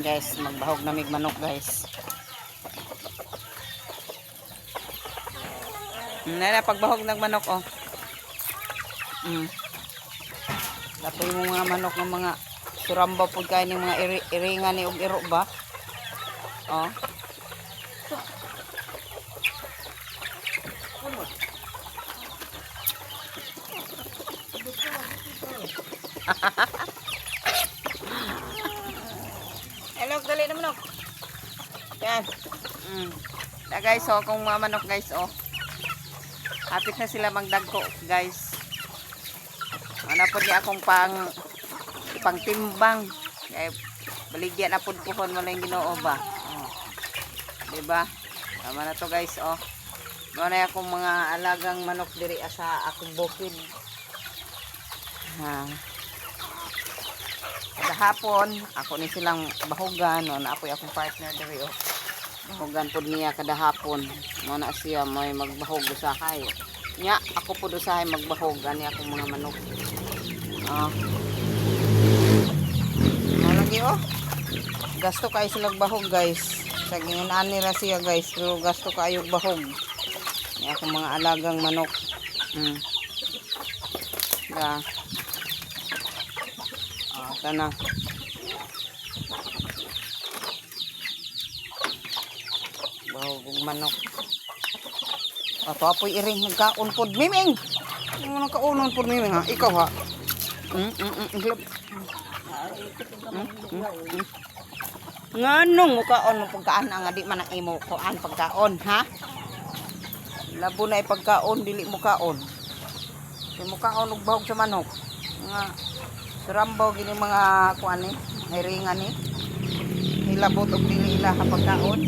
Guys, magbahog na mig manok guys. Nana, pagbahog ng manok oh. Mm. Dapat yung mga manok ng mga suramba po kayo ng mga iri iringan ni og iro ba? Oh. Hello, dali na manok. Yan. Mm. Na guys, oh, kung mga manok guys, oh. Hapit na sila magdagko, guys. Ano po niya akong pang pang timbang. Eh, baligyan na po puhon mo lang ginoo ba. Oh. Diba? Tama na to guys, oh. Mga na akong mga alagang manok diri sa akong bukid. Ha. Kada hapon, ako ni silang bahugan, no, na ako'y akong partner diri, oh. Bahugan po niya kada hapon. Mo na siya may magbahog usahay. Nya, ako po usahay magbahog ani akong mga manok. Ah. Ano lagi oh? Gasto kayo sila bahog guys. Sa gingunaan nila siya guys. Pero gasto kayo bahog. Ni akong mga alagang manok. Hmm. Da. Ah, kana. Bahog ug manok. Ato apoy iring nagkaon pod miming. Ano nagkaunon pod miming ha? Ikaw ha. Mm mm mm. glab. Mm, mm, mm. Nganong mukaon mo pagkaan nga di man ang imo kuan pagkaon ha? Labo na pagkaon dili mo kaon. Di mo kaon og bahog sa manok. Nga surambaw gini mga kuan ni, hiringan ni. Nilabot og dili ila ka pagkaon.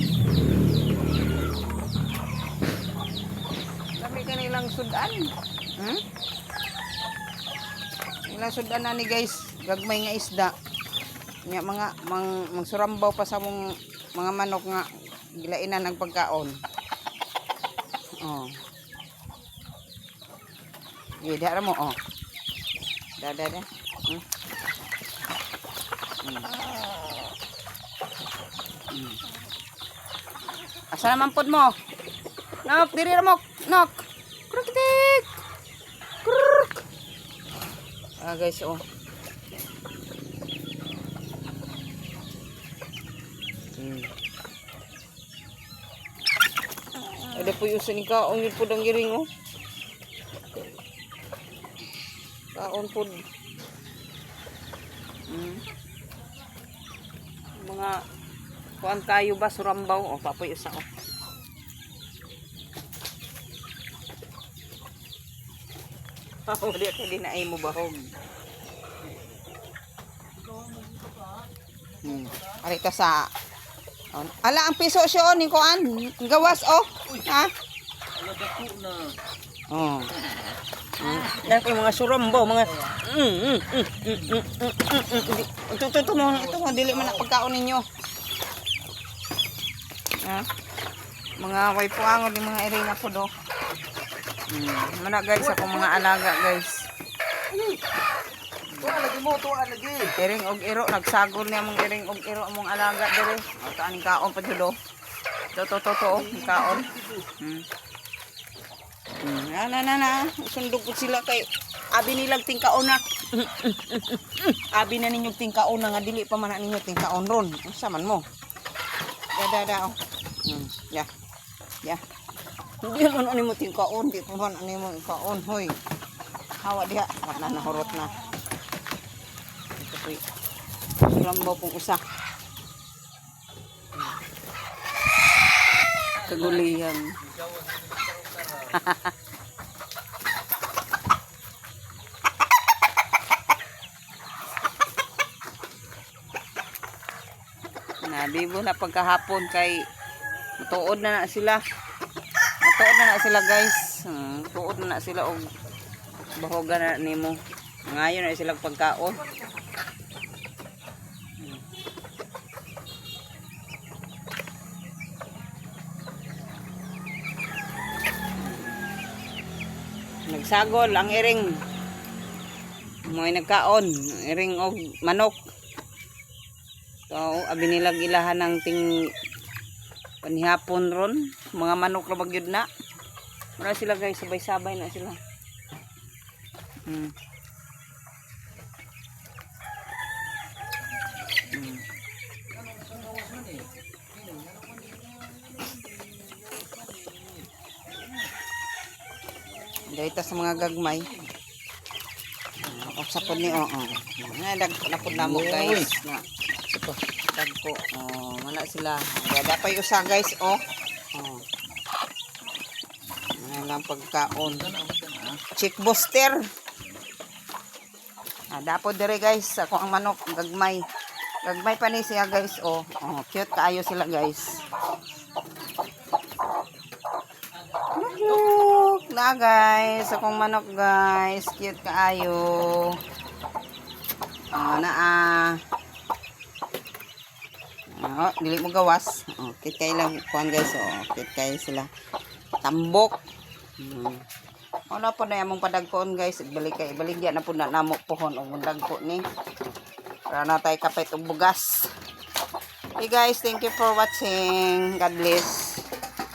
Kami kanilang sudan. Hmm? Ilang sudan na ni guys, gagmay nga isda. Nya mga mang mangsurambaw pa sa mong mga manok nga gilainan ang pagkaon. Oh. Gida ra mo oh. Da da da. Hmm. Hmm. Hmm. Asa naman pod mo? Nok, diri ra mo. Nok. Ah guys, oh. Hmm. Ada po yung sanika, ang yun po ng giring, oh. Kaon po. Hmm. Mga kuan kayo ba, surambaw, oh, papoy isa, oh. Oh, di ka din na ay mo bahog. Hmm. Arita sa Oh, Ala ang piso siya oh, ni kuan. Gawas oh. Ha? Oh. Hmm. Yan po yung mga surombo, mga mm, mm, mm. Ito, ito, ito, ito, dili man na pagkaon ninyo. Ha? Mga waipuangon, mga irina po do. Hmm. Mana guys, ako mga alaga guys. Tuwa lagi mo, tuwa lagi. Iring og iro, nagsagol niya mong iring og iro among alaga dire. O taan kaon pa judo. To to to to, ang kaon. Hmm. Hmm, na na na na. Sundog po sila kay abi nilang tingkaon na. abi na ninyong tingkaon na nga dili pa man ninyo tingkaon ron. Unsa man mo? Da da da. oh. Hmm, ya. Ya. Hindi man ani mo tingkaon, di pa man ani mo tingkaon, hoy. Hawa diha, wala na nahurot na. Ito po Lambaw pong usa. Kagulihan. Nabibo na pagkahapon kay matuod na na sila. Matuod na na sila guys. Hmm, na na sila og bahogan na nimo. Ngayon na sila pagkaon. Nagsagol ang iring. Mo'y nagkaon, iring og manok. So, abi nila gilahan ng ting panihapon ron. Mga manok ra bagyod na. Wala sila guys, sabay-sabay na sila. Hmm. Hmm. Dahil sa mga gagmay. Sa pod ni oo. Oh, Nga dag napod na mo guys. Na. Dagko. Oh, wala sila. Kaya dapat usa guys oh. Oh. Ano lang pagkaon. Chick booster. Ah, dapat dire guys. Ako ang manok gagmay. Gagmay pa ni siya guys oh. Oh, cute kaayo sila guys. Look na guys, akong manok guys, cute kaayo. Ah, na ah. Oh, dili mo gawas. Oh, cute kay lang kuan guys, oh, cute kay sila. Tambok. Hmm. Ano po na among padagkoon guys, balik kay balik diya na po na namo pohon og dagko ni. Para na tay kapit og bugas. Okay guys, thank you for watching. God bless.